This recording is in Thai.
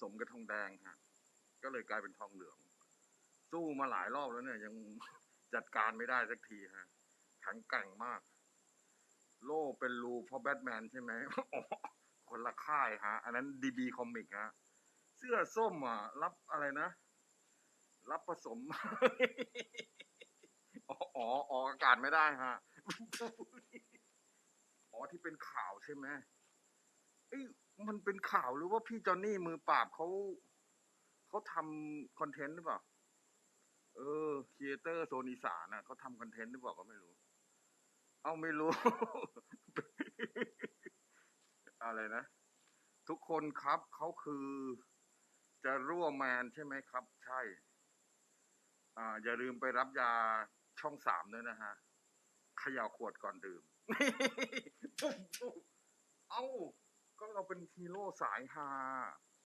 สมกับทองแดงฮะก็เลยกลายเป็นทองเหลือง สู้มาหลายรอบแล้วเนี่ยยังจัดการไม่ได้สักทีฮะแข็งแกร่งมาก โล่เป็นรูเพราะแบทแมนใช่ไหมคนละค่ายฮะ อันนั้นดีบีคอมิกฮะ เสื้อส้มอะ รับอะไรนะ รับผสมอ๋ออ๋อออกอากาศไม่ได้ฮะ อ๋อที่เป็นข่าวใช่ไหมเอ้ มันเป็นข่าวหรือว่าพี่จอนนี่มือปราบเขาเขาทำคอนเทนต์หรือเปล่า เออครีเอเตอร์โซนอีสานน่ะเขาทำคอนเทนต์หรือเปล่าก็ไม่รู้ เอาไม่รู้ อะไรนะ ทุกคนครับเขาคือ จะรั่วแมนใช่ไหมครับ ใช่ อ่า อย่าลืมไปรับยาช่องสามด้วยนะฮะเขย่าขวดก่อนดื่มปุ๊บปุ๊บเอ้า ก็เราเป็นฮีโร่สายฮา